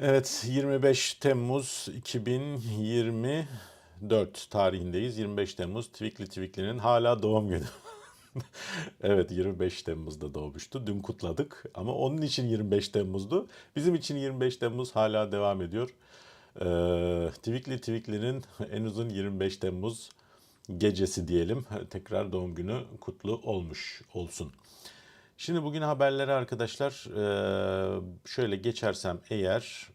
Evet 25 Temmuz 2024 tarihindeyiz. 25 Temmuz Twikli Twikli'nin hala doğum günü. evet 25 Temmuz'da doğmuştu. Dün kutladık ama onun için 25 Temmuz'du. Bizim için 25 Temmuz hala devam ediyor. Ee, Twikli Twikli'nin en uzun 25 Temmuz gecesi diyelim. Tekrar doğum günü kutlu olmuş olsun. Şimdi bugün haberlere arkadaşlar eee, şöyle geçersem eğer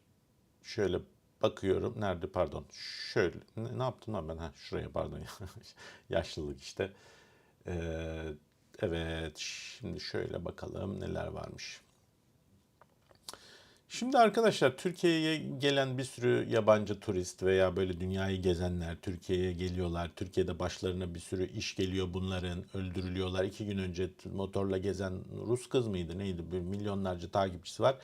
şöyle bakıyorum. Nerede pardon. Şöyle ne, ne yaptım lan ben? Ha, şuraya pardon. Yaşlılık işte. Eee, evet şimdi şöyle bakalım neler varmış. Şimdi arkadaşlar Türkiye'ye gelen bir sürü yabancı turist veya böyle dünyayı gezenler Türkiye'ye geliyorlar. Türkiye'de başlarına bir sürü iş geliyor bunların öldürülüyorlar. İki gün önce motorla gezen Rus kız mıydı neydi bir milyonlarca takipçisi var.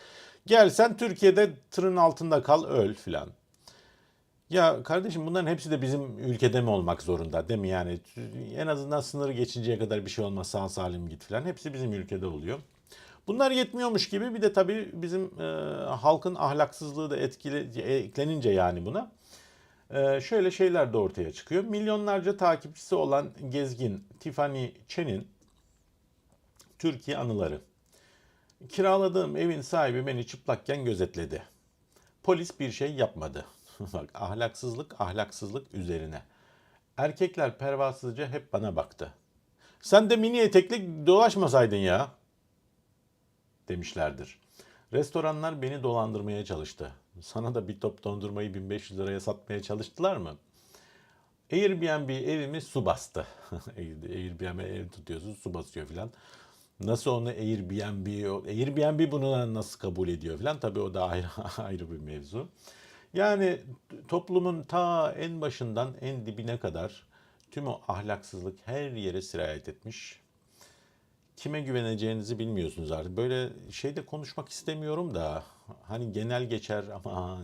Gelsen Türkiye'de tırın altında kal öl filan. Ya kardeşim bunların hepsi de bizim ülkede mi olmak zorunda değil mi? Yani en azından sınırı geçinceye kadar bir şey olmaz sağ salim git filan. Hepsi bizim ülkede oluyor. Bunlar yetmiyormuş gibi bir de tabii bizim e, halkın ahlaksızlığı da etkili eklenince yani buna e, şöyle şeyler de ortaya çıkıyor. Milyonlarca takipçisi olan gezgin Tiffany Chen'in Türkiye anıları. Kiraladığım evin sahibi beni çıplakken gözetledi. Polis bir şey yapmadı. Bak ahlaksızlık ahlaksızlık üzerine. Erkekler pervasızca hep bana baktı. Sen de mini etekli dolaşmasaydın ya demişlerdir. Restoranlar beni dolandırmaya çalıştı. Sana da bir top dondurmayı 1500 liraya satmaya çalıştılar mı? Airbnb evimi su bastı. Airbnb ev tutuyorsun su basıyor filan. Nasıl onu Airbnb, Airbnb bunu nasıl kabul ediyor filan. Tabii o da ayrı, ayrı bir mevzu. Yani toplumun ta en başından en dibine kadar tüm o ahlaksızlık her yere sirayet etmiş kime güveneceğinizi bilmiyorsunuz artık. Böyle şeyde konuşmak istemiyorum da hani genel geçer ama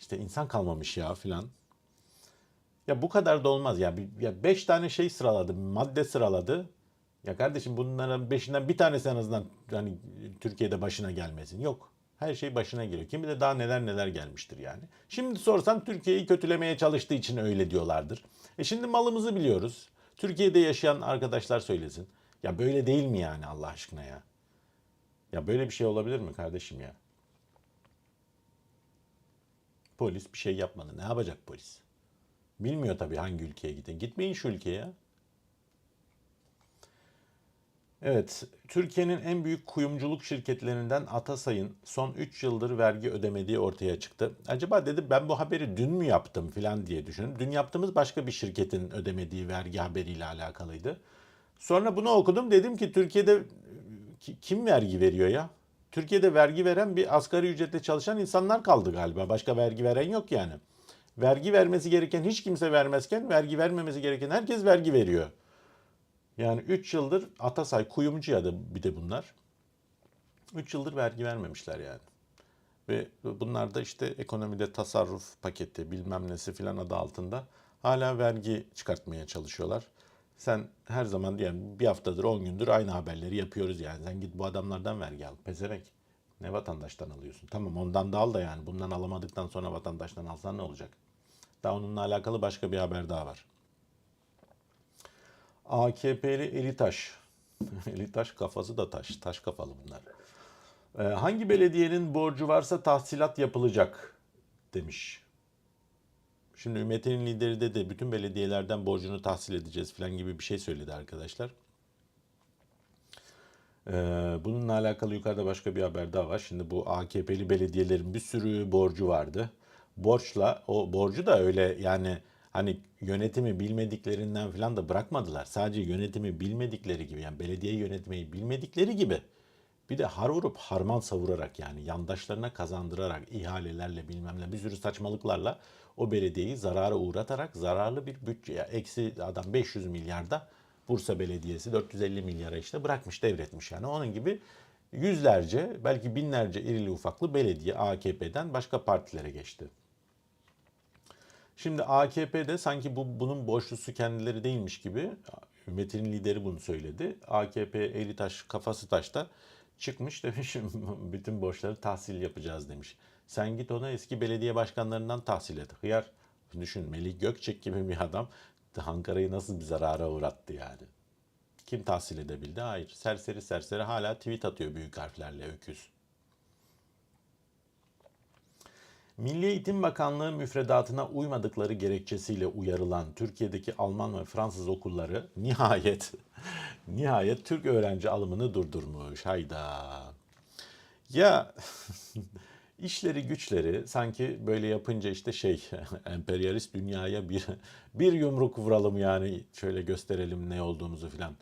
işte insan kalmamış ya filan. Ya bu kadar da olmaz ya. Ya beş tane şey sıraladı, madde sıraladı. Ya kardeşim bunların beşinden bir tanesi en azından hani Türkiye'de başına gelmesin. Yok. Her şey başına geliyor. Kim bilir daha neler neler gelmiştir yani. Şimdi sorsan Türkiye'yi kötülemeye çalıştığı için öyle diyorlardır. E şimdi malımızı biliyoruz. Türkiye'de yaşayan arkadaşlar söylesin. Ya böyle değil mi yani Allah aşkına ya? Ya böyle bir şey olabilir mi kardeşim ya? Polis bir şey yapmadı. Ne yapacak polis? Bilmiyor tabii hangi ülkeye gidin. Gitmeyin şu ülkeye ya. Evet, Türkiye'nin en büyük kuyumculuk şirketlerinden Atasay'ın son 3 yıldır vergi ödemediği ortaya çıktı. Acaba dedi ben bu haberi dün mü yaptım filan diye düşündüm. Dün yaptığımız başka bir şirketin ödemediği vergi haberiyle alakalıydı. Sonra bunu okudum dedim ki Türkiye'de ki- kim vergi veriyor ya? Türkiye'de vergi veren bir asgari ücretle çalışan insanlar kaldı galiba. Başka vergi veren yok yani. Vergi vermesi gereken hiç kimse vermezken vergi vermemesi gereken herkes vergi veriyor. Yani 3 yıldır Atasay kuyumcu ya da bir de bunlar. 3 yıldır vergi vermemişler yani. Ve bunlar da işte ekonomide tasarruf paketi bilmem nesi filan adı altında hala vergi çıkartmaya çalışıyorlar. Sen her zaman yani bir haftadır 10 gündür aynı haberleri yapıyoruz yani. Sen git bu adamlardan vergi al. Pezevenk. Ne vatandaştan alıyorsun? Tamam ondan da al da yani. Bundan alamadıktan sonra vatandaştan alsan ne olacak? Daha onunla alakalı başka bir haber daha var. AKP'li Elitaş. Elitaş kafası da taş. Taş kafalı bunlar. Ee, hangi belediyenin borcu varsa tahsilat yapılacak demiş. Şimdi Ümmet'in lideri de de bütün belediyelerden borcunu tahsil edeceğiz falan gibi bir şey söyledi arkadaşlar. Ee, bununla alakalı yukarıda başka bir haber daha var. Şimdi bu AKP'li belediyelerin bir sürü borcu vardı. Borçla o borcu da öyle yani hani yönetimi bilmediklerinden falan da bırakmadılar. Sadece yönetimi bilmedikleri gibi yani belediye yönetmeyi bilmedikleri gibi bir de har vurup harman savurarak yani yandaşlarına kazandırarak ihalelerle bilmem ne bir sürü saçmalıklarla o belediyeyi zarara uğratarak zararlı bir bütçeye eksi adam 500 milyarda Bursa Belediyesi 450 milyara işte bırakmış devretmiş yani onun gibi yüzlerce belki binlerce irili ufaklı belediye AKP'den başka partilere geçti. Şimdi AKP'de sanki bu bunun borçlusu kendileri değilmiş gibi Ümmet'in lideri bunu söyledi. AKP eli taş kafası taşta çıkmış demiş bütün borçları tahsil yapacağız demiş. Sen git ona eski belediye başkanlarından tahsil et. Hıyar düşün Melih Gökçek gibi bir adam Ankara'yı nasıl bir zarara uğrattı yani. Kim tahsil edebildi? Hayır. Serseri serseri hala tweet atıyor büyük harflerle öküz. Milli Eğitim Bakanlığı müfredatına uymadıkları gerekçesiyle uyarılan Türkiye'deki Alman ve Fransız okulları nihayet nihayet Türk öğrenci alımını durdurmuş. Hayda. Ya işleri güçleri sanki böyle yapınca işte şey emperyalist dünyaya bir bir yumruk vuralım yani şöyle gösterelim ne olduğumuzu filan.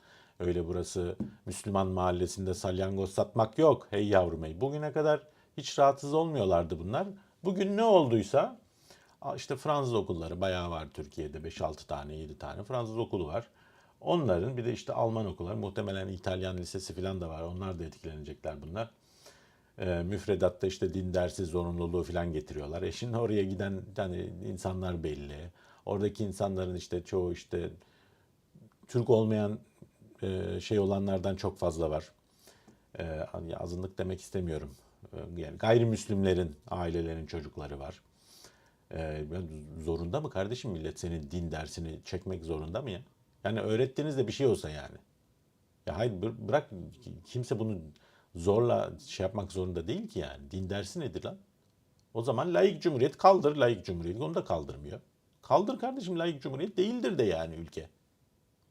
Öyle burası Müslüman mahallesinde salyangoz satmak yok. Hey yavrum hey. Bugüne kadar hiç rahatsız olmuyorlardı bunlar. Bugün ne olduysa işte Fransız okulları bayağı var Türkiye'de 5-6 tane 7 tane Fransız okulu var. Onların bir de işte Alman okulları muhtemelen İtalyan lisesi falan da var. Onlar da etkilenecekler bunlar. E, müfredatta işte din dersi zorunluluğu falan getiriyorlar. E şimdi oraya giden yani insanlar belli. Oradaki insanların işte çoğu işte Türk olmayan e, şey olanlardan çok fazla var. E, azınlık demek istemiyorum. E, yani gayrimüslimlerin ailelerin çocukları var. E, zorunda mı kardeşim millet senin din dersini çekmek zorunda mı ya? Yani öğrettiğinizde bir şey olsa yani. Ya hayır bı- bırak kimse bunu zorla şey yapmak zorunda değil ki yani. Din dersi nedir lan? O zaman laik cumhuriyet kaldır laik cumhuriyet. Onu da kaldırmıyor. Kaldır kardeşim laik cumhuriyet değildir de yani ülke.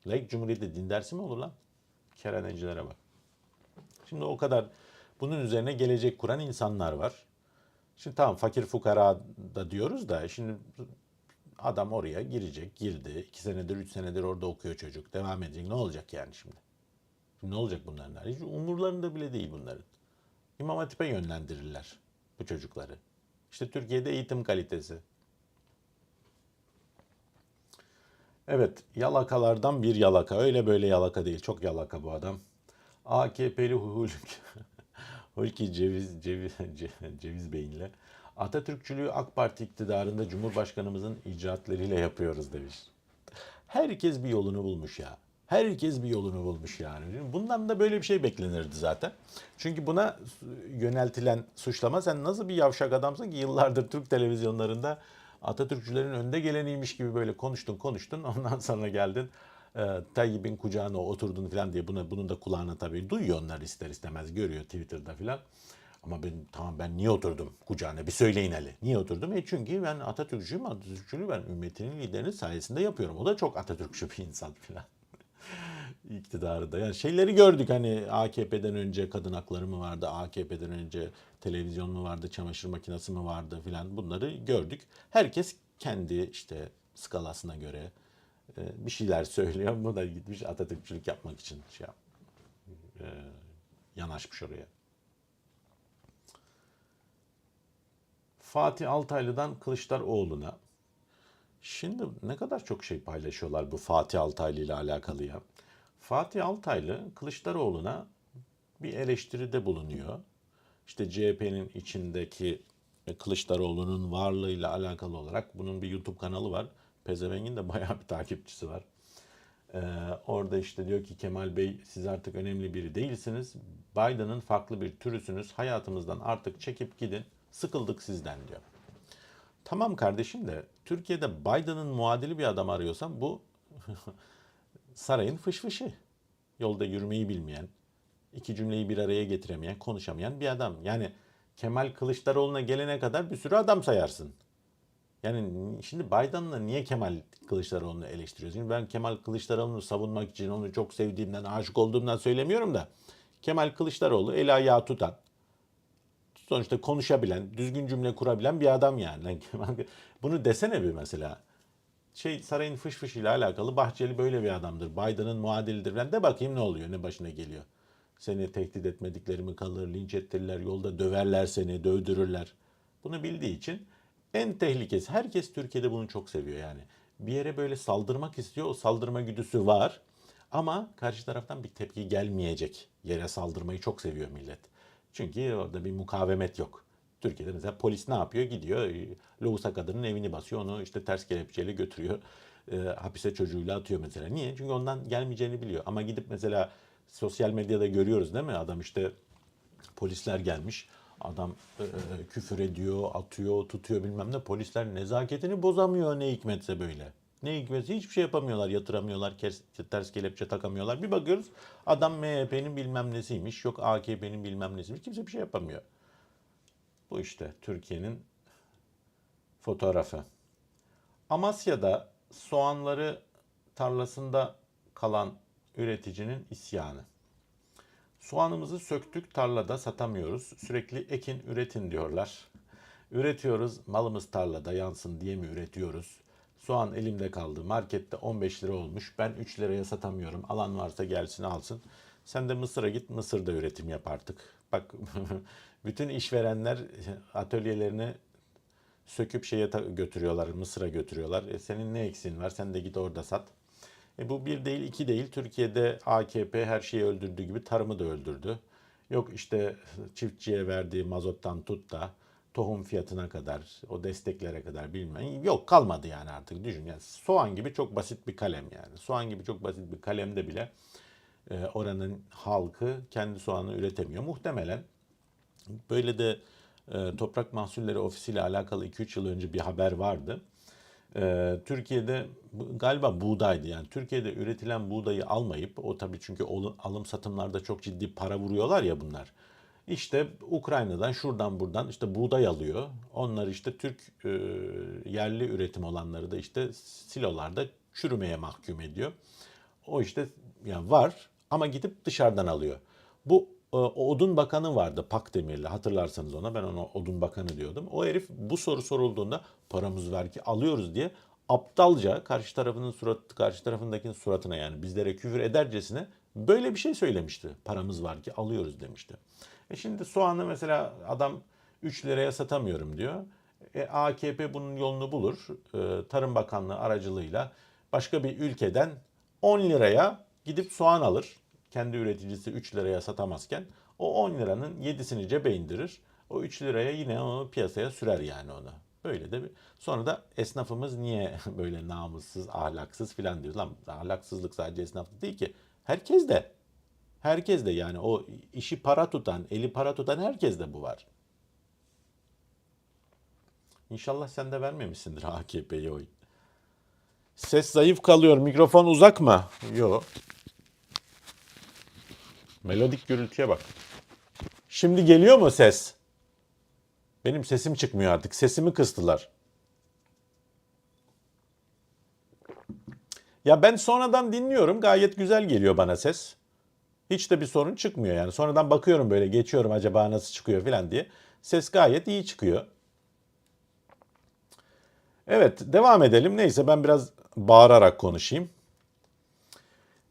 Laik cumhuriyette din dersi mi olur lan? Keranecilere bak. Şimdi o kadar bunun üzerine gelecek kuran insanlar var. Şimdi tamam fakir fukara da diyoruz da şimdi adam oraya girecek, girdi. iki senedir, üç senedir orada okuyor çocuk. Devam edecek. Ne olacak yani şimdi? Şimdi ne olacak bunların? Hiç umurlarında bile değil bunların. İmam Hatip'e yönlendirirler bu çocukları. İşte Türkiye'de eğitim kalitesi. Evet, yalakalardan bir yalaka. Öyle böyle yalaka değil. Çok yalaka bu adam. AKP'li Hulki, Hulki Ceviz, Ceviz, Ce- Ceviz Bey'inle Atatürkçülüğü AK Parti iktidarında Cumhurbaşkanımızın icraatleriyle yapıyoruz demiş. Herkes bir yolunu bulmuş ya. Herkes bir yolunu bulmuş yani. Bundan da böyle bir şey beklenirdi zaten. Çünkü buna yöneltilen suçlama sen nasıl bir yavşak adamsın ki yıllardır Türk televizyonlarında Atatürkçülerin önde geleniymiş gibi böyle konuştun konuştun. Ondan sonra geldin e, Tayyip'in kucağına oturdun falan diye buna, bunun da kulağına tabii duyuyor onlar ister istemez görüyor Twitter'da falan. Ama ben tamam ben niye oturdum kucağına bir söyleyin hele. Niye oturdum? E çünkü ben Atatürkçüyüm. Atatürkçülüğü ben ümmetinin liderinin sayesinde yapıyorum. O da çok Atatürkçü bir insan falan. iktidarı da. Yani şeyleri gördük hani AKP'den önce kadın hakları mı vardı, AKP'den önce televizyon mu vardı, çamaşır makinesi mi vardı filan bunları gördük. Herkes kendi işte skalasına göre bir şeyler söylüyor. Bu da gitmiş Atatürkçülük yapmak için şey yap, e, yanaşmış oraya. Fatih Altaylı'dan Kılıçdaroğlu'na. Şimdi ne kadar çok şey paylaşıyorlar bu Fatih Altaylı ile alakalı ya. Fatih Altaylı Kılıçdaroğlu'na bir eleştiride bulunuyor. İşte CHP'nin içindeki Kılıçdaroğlu'nun varlığıyla alakalı olarak bunun bir YouTube kanalı var. Pezevengin de bayağı bir takipçisi var. Ee, orada işte diyor ki Kemal Bey siz artık önemli biri değilsiniz. Biden'ın farklı bir türüsünüz. Hayatımızdan artık çekip gidin. Sıkıldık sizden diyor. Tamam kardeşim de Türkiye'de Biden'ın muadili bir adam arıyorsan bu sarayın fışfışı. Yolda yürümeyi bilmeyen, iki cümleyi bir araya getiremeyen, konuşamayan bir adam. Yani Kemal Kılıçdaroğlu'na gelene kadar bir sürü adam sayarsın. Yani şimdi Biden'la niye Kemal Kılıçdaroğlu'nu eleştiriyoruz? Şimdi ben Kemal Kılıçdaroğlu'nu savunmak için onu çok sevdiğimden, aşık olduğumdan söylemiyorum da Kemal Kılıçdaroğlu el ayağı tutan, sonuçta konuşabilen, düzgün cümle kurabilen bir adam yani. Bunu desene bir mesela. Şey sarayın fış fış ile alakalı Bahçeli böyle bir adamdır. Biden'ın muadilidir. Ben de bakayım ne oluyor, ne başına geliyor. Seni tehdit etmedikleri mi kalır, linç ettirirler, yolda döverler seni, dövdürürler. Bunu bildiği için en tehlikesi, herkes Türkiye'de bunu çok seviyor yani. Bir yere böyle saldırmak istiyor, o saldırma güdüsü var. Ama karşı taraftan bir tepki gelmeyecek yere saldırmayı çok seviyor millet. Çünkü orada bir mukavemet yok. Türkiye'de mesela polis ne yapıyor? Gidiyor lohusa kadının evini basıyor. Onu işte ters kelepçeyle götürüyor. E, hapise çocuğuyla atıyor mesela. Niye? Çünkü ondan gelmeyeceğini biliyor. Ama gidip mesela sosyal medyada görüyoruz değil mi? Adam işte polisler gelmiş. Adam e, küfür ediyor, atıyor, tutuyor bilmem ne. Polisler nezaketini bozamıyor ne hikmetse böyle. Ne hikmetse hiçbir şey yapamıyorlar, yatıramıyorlar, ters kelepçe takamıyorlar. Bir bakıyoruz adam MHP'nin bilmem nesiymiş, yok AKP'nin bilmem nesiymiş. Kimse bir şey yapamıyor. Bu işte Türkiye'nin fotoğrafı. Amasya'da soğanları tarlasında kalan üreticinin isyanı. Soğanımızı söktük tarlada satamıyoruz. Sürekli ekin üretin diyorlar. Üretiyoruz malımız tarlada yansın diye mi üretiyoruz? Soğan elimde kaldı. Markette 15 lira olmuş. Ben 3 liraya satamıyorum. Alan varsa gelsin alsın. Sen de Mısır'a git Mısır'da üretim yap artık. Bak bütün işverenler atölyelerini söküp şeye götürüyorlar, Mısır'a götürüyorlar. E senin ne eksiğin var? Sen de git orada sat. E bu bir değil, iki değil. Türkiye'de AKP her şeyi öldürdüğü gibi tarımı da öldürdü. Yok işte çiftçiye verdiği mazottan tut da tohum fiyatına kadar, o desteklere kadar bilmem. Yok kalmadı yani artık düşün. Yani soğan gibi çok basit bir kalem yani. Soğan gibi çok basit bir kalemde bile e, oranın halkı kendi soğanı üretemiyor. Muhtemelen Böyle de e, Toprak Mahsulleri Ofisi ile alakalı 2-3 yıl önce bir haber vardı. E, Türkiye'de galiba buğdaydı yani Türkiye'de üretilen buğdayı almayıp o tabii çünkü alım satımlarda çok ciddi para vuruyorlar ya bunlar. İşte Ukrayna'dan şuradan buradan işte buğday alıyor. Onlar işte Türk e, yerli üretim olanları da işte silolarda çürümeye mahkum ediyor. O işte yani var ama gidip dışarıdan alıyor. Bu e, Odun Bakanı vardı Pakdemirli hatırlarsanız ona ben ona Odun Bakanı diyordum. O herif bu soru sorulduğunda paramız ver ki alıyoruz diye aptalca karşı tarafının surat karşı tarafındakinin suratına yani bizlere küfür edercesine böyle bir şey söylemişti. Paramız var ki alıyoruz demişti. E şimdi soğanı mesela adam 3 liraya satamıyorum diyor. E, AKP bunun yolunu bulur. E, Tarım Bakanlığı aracılığıyla başka bir ülkeden 10 liraya gidip soğan alır. Kendi üreticisi 3 liraya satamazken o 10 liranın 7'sini cebe indirir. O 3 liraya yine onu piyasaya sürer yani onu. Böyle de bir... Sonra da esnafımız niye böyle namussuz, ahlaksız filan diyor. Lan ahlaksızlık sadece esnafta değil ki. Herkes de. Herkes de yani o işi para tutan, eli para tutan herkes de bu var. İnşallah sen de vermemişsindir AKP'ye oy. Ses zayıf kalıyor. Mikrofon uzak mı? Yok. Melodik gürültüye bak. Şimdi geliyor mu ses? Benim sesim çıkmıyor artık. Sesimi kıstılar. Ya ben sonradan dinliyorum. Gayet güzel geliyor bana ses. Hiç de bir sorun çıkmıyor yani. Sonradan bakıyorum böyle geçiyorum acaba nasıl çıkıyor falan diye. Ses gayet iyi çıkıyor. Evet devam edelim. Neyse ben biraz bağırarak konuşayım.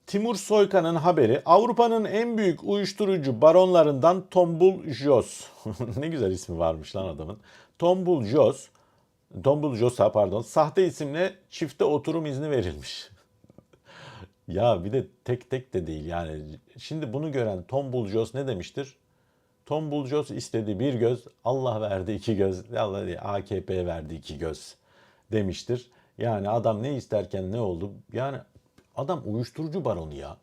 Timur Soykan'ın haberi Avrupa'nın en büyük uyuşturucu baronlarından Tombul Jos. ne güzel ismi varmış lan adamın. Tombul Jos, Tombul Jos'a pardon sahte isimle çifte oturum izni verilmiş. ya bir de tek tek de değil yani. Şimdi bunu gören Tombul Jos ne demiştir? Tombul Jos istedi bir göz, Allah verdi iki göz, Allah değil, AKP verdi iki göz demiştir. Yani adam ne isterken ne oldu? Yani adam uyuşturucu baronu ya.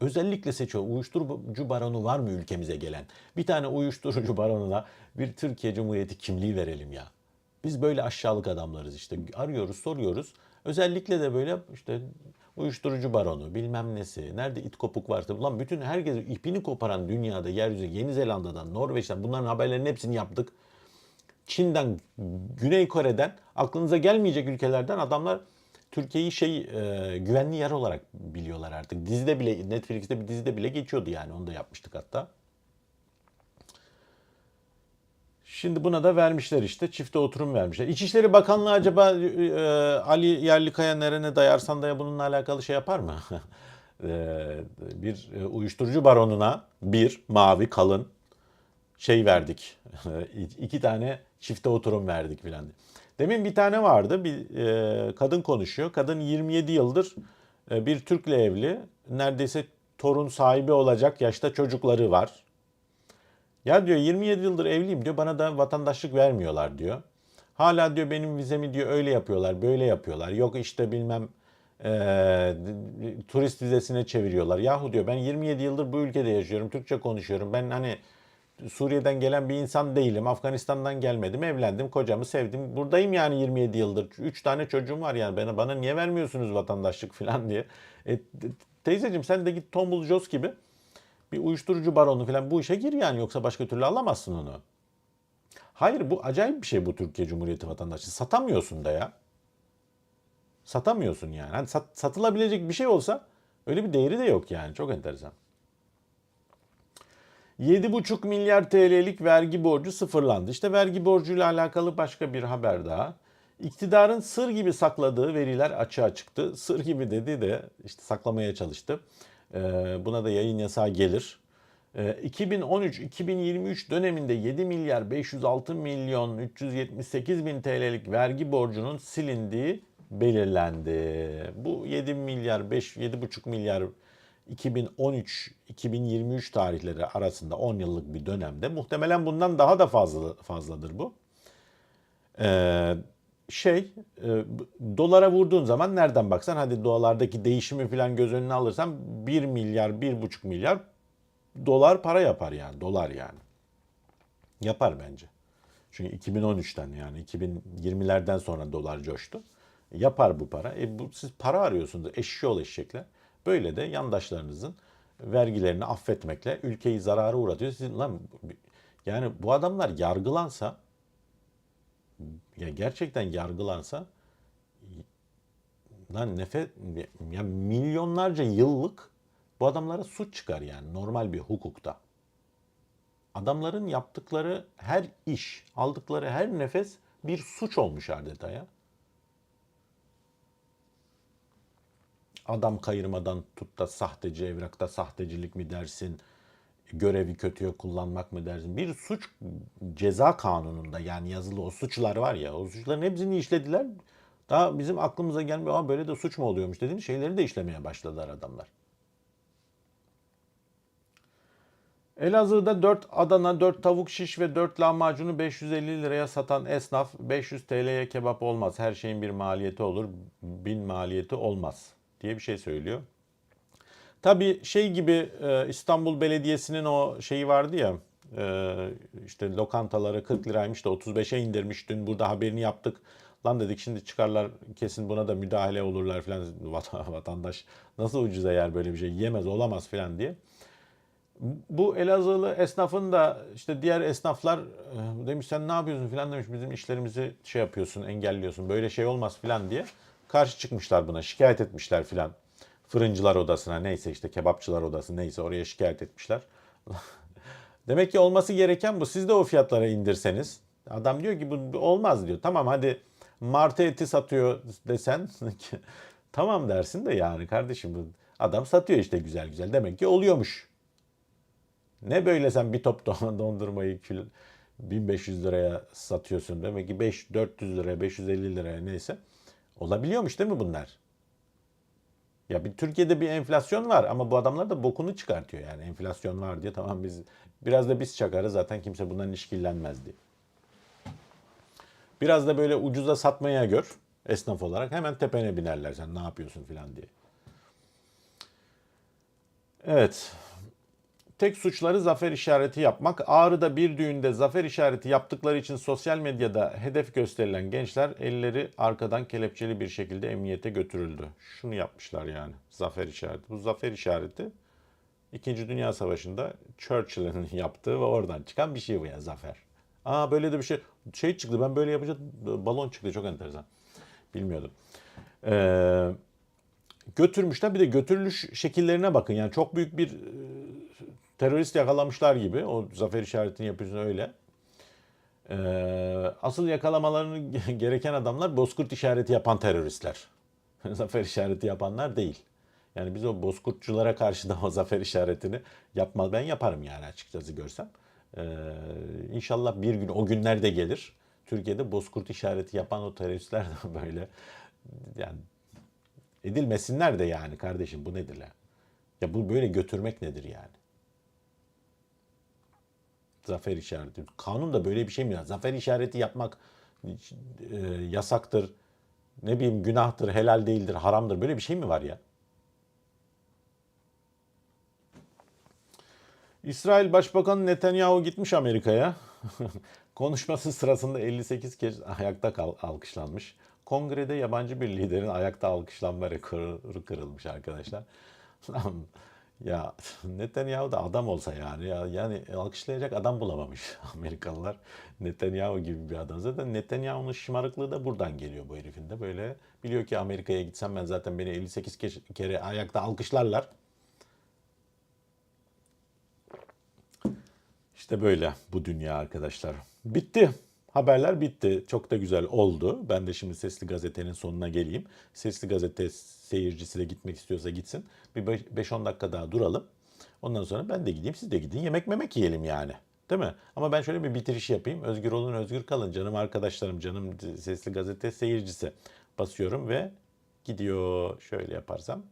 Özellikle seçiyor. Uyuşturucu baronu var mı ülkemize gelen? Bir tane uyuşturucu baronuna bir Türkiye Cumhuriyeti kimliği verelim ya. Biz böyle aşağılık adamlarız işte. Arıyoruz, soruyoruz. Özellikle de böyle işte uyuşturucu baronu, bilmem nesi, nerede it kopuk varsa. Ulan bütün herkes ipini koparan dünyada, yeryüzü, Yeni Zelanda'dan, Norveç'ten bunların haberlerini hepsini yaptık. Çin'den, Güney Kore'den aklınıza gelmeyecek ülkelerden adamlar Türkiye'yi şey e, güvenli yer olarak biliyorlar artık. Dizide bile Netflix'te bir dizide bile geçiyordu yani onu da yapmıştık hatta. Şimdi buna da vermişler işte çifte oturum vermişler. İçişleri Bakanlığı acaba e, Ali Yerlikaya nerene dayarsan daya bununla alakalı şey yapar mı? E, bir e, uyuşturucu baronuna bir mavi kalın şey verdik. iki tane çifte oturum verdik filan. Demin bir tane vardı. Bir e, kadın konuşuyor. Kadın 27 yıldır e, bir Türk'le evli. Neredeyse torun sahibi olacak yaşta çocukları var. Ya diyor 27 yıldır evliyim diyor. Bana da vatandaşlık vermiyorlar diyor. Hala diyor benim vizemi diyor öyle yapıyorlar, böyle yapıyorlar. Yok işte bilmem e, turist vizesine çeviriyorlar. Yahu diyor ben 27 yıldır bu ülkede yaşıyorum. Türkçe konuşuyorum. Ben hani Suriye'den gelen bir insan değilim. Afganistan'dan gelmedim. Evlendim. Kocamı sevdim. Buradayım yani 27 yıldır. 3 tane çocuğum var yani. Bana, bana niye vermiyorsunuz vatandaşlık falan diye. E, teyzeciğim sen de git Tombul Jos gibi bir uyuşturucu baronu falan bu işe gir yani. Yoksa başka türlü alamazsın onu. Hayır bu acayip bir şey bu Türkiye Cumhuriyeti vatandaşı. Satamıyorsun da ya. Satamıyorsun yani. Hani sat- satılabilecek bir şey olsa öyle bir değeri de yok yani. Çok enteresan. 7,5 milyar TL'lik vergi borcu sıfırlandı. İşte vergi borcuyla alakalı başka bir haber daha. İktidarın sır gibi sakladığı veriler açığa çıktı. Sır gibi dedi de işte saklamaya çalıştı. Ee, buna da yayın yasağı gelir. Ee, 2013-2023 döneminde 7 milyar 506 milyon 378 bin TL'lik vergi borcunun silindiği belirlendi. Bu 7 milyar 5 7,5 milyar 2013-2023 tarihleri arasında 10 yıllık bir dönemde muhtemelen bundan daha da fazla fazladır bu. Ee, şey e, dolara vurduğun zaman nereden baksan hadi dolardaki değişimi falan göz önüne alırsan 1 milyar 1,5 milyar dolar para yapar yani dolar yani. Yapar bence. Çünkü 2013'ten yani 2020'lerden sonra dolar coştu. Yapar bu para. E bu, siz para arıyorsunuz eşşoğlu eşekler. Böyle de yandaşlarınızın vergilerini affetmekle ülkeyi zarara uğratıyor. Siz, lan, yani bu adamlar yargılansa ya gerçekten yargılansa lan nefes ya milyonlarca yıllık bu adamlara suç çıkar yani normal bir hukukta. Adamların yaptıkları her iş, aldıkları her nefes bir suç olmuş adeta ya. Adam kayırmadan tut da sahteci evrakta sahtecilik mi dersin? Görevi kötüye kullanmak mı dersin? Bir suç ceza kanununda yani yazılı o suçlar var ya o suçların hepsini işlediler. Daha bizim aklımıza gelmiyor ama böyle de suç mu oluyormuş dediğin şeyleri de işlemeye başladılar adamlar. Elazığ'da 4 Adana, 4 tavuk şiş ve 4 lahmacunu 550 liraya satan esnaf 500 TL'ye kebap olmaz. Her şeyin bir maliyeti olur. Bin maliyeti olmaz diye bir şey söylüyor. Tabii şey gibi e, İstanbul Belediyesi'nin o şeyi vardı ya e, işte lokantaları 40 liraymış da 35'e indirmiş. Dün burada haberini yaptık. Lan dedik şimdi çıkarlar kesin buna da müdahale olurlar falan vatandaş nasıl ucuza yer böyle bir şey yemez olamaz falan diye. Bu Elazığlı esnafın da işte diğer esnaflar e, demiş sen ne yapıyorsun falan demiş bizim işlerimizi şey yapıyorsun engelliyorsun böyle şey olmaz falan diye karşı çıkmışlar buna şikayet etmişler filan fırıncılar odasına neyse işte kebapçılar odası neyse oraya şikayet etmişler. Demek ki olması gereken bu. Siz de o fiyatlara indirseniz. Adam diyor ki bu olmaz diyor. Tamam hadi martı eti satıyor desen tamam dersin de yani kardeşim adam satıyor işte güzel güzel. Demek ki oluyormuş. Ne böyle sen bir top dondurmayı 1500 liraya satıyorsun. Demek ki 5 400 liraya 550 liraya neyse. Olabiliyormuş değil mi bunlar? Ya bir Türkiye'de bir enflasyon var ama bu adamlar da bokunu çıkartıyor yani enflasyon var diye tamam biz biraz da biz çakarız zaten kimse bundan işkillenmez diye. Biraz da böyle ucuza satmaya gör esnaf olarak hemen tepene binerler sen ne yapıyorsun filan diye. Evet. Tek suçları zafer işareti yapmak. Ağrı'da bir düğünde zafer işareti yaptıkları için sosyal medyada hedef gösterilen gençler elleri arkadan kelepçeli bir şekilde emniyete götürüldü. Şunu yapmışlar yani zafer işareti. Bu zafer işareti İkinci Dünya Savaşı'nda Churchill'in yaptığı ve oradan çıkan bir şey bu ya zafer. Aa böyle de bir şey şey çıktı ben böyle yapacağım balon çıktı çok enteresan. Bilmiyordum. Eee götürmüşler. Bir de götürülüş şekillerine bakın. Yani çok büyük bir terörist yakalamışlar gibi. O zafer işaretini yapıyorsun öyle. Ee, asıl yakalamalarını gereken adamlar bozkurt işareti yapan teröristler. zafer işareti yapanlar değil. Yani biz o bozkurtçulara karşı da o zafer işaretini yapmaz. Ben yaparım yani açıkçası görsem. Ee, inşallah bir gün o günler de gelir. Türkiye'de bozkurt işareti yapan o teröristler de böyle yani edilmesinler de yani kardeşim bu nedir ya? Ya bu böyle götürmek nedir yani? Zafer işareti. Kanun da böyle bir şey mi? Zafer işareti yapmak e, yasaktır. Ne bileyim günahtır, helal değildir, haramdır. Böyle bir şey mi var ya? İsrail Başbakanı Netanyahu gitmiş Amerika'ya. Konuşması sırasında 58 kez ayakta kal- alkışlanmış. Kongrede yabancı bir liderin ayakta alkışlanma rekoru kırılmış arkadaşlar. Ya Netanyahu da adam olsa yani ya, yani alkışlayacak adam bulamamış Amerikalılar. Netanyahu gibi bir adam. Zaten Netanyahu'nun şımarıklığı da buradan geliyor bu herifin de. Böyle biliyor ki Amerika'ya gitsem ben zaten beni 58 ke- kere ayakta alkışlarlar. İşte böyle bu dünya arkadaşlar. Bitti. Haberler bitti. Çok da güzel oldu. Ben de şimdi Sesli Gazete'nin sonuna geleyim. Sesli Gazete seyircisi de gitmek istiyorsa gitsin. Bir 5-10 dakika daha duralım. Ondan sonra ben de gideyim, siz de gidin. Yemek memek yiyelim yani. Değil mi? Ama ben şöyle bir bitiriş yapayım. Özgür olun, özgür kalın. Canım arkadaşlarım, canım Sesli Gazete seyircisi. Basıyorum ve gidiyor. Şöyle yaparsam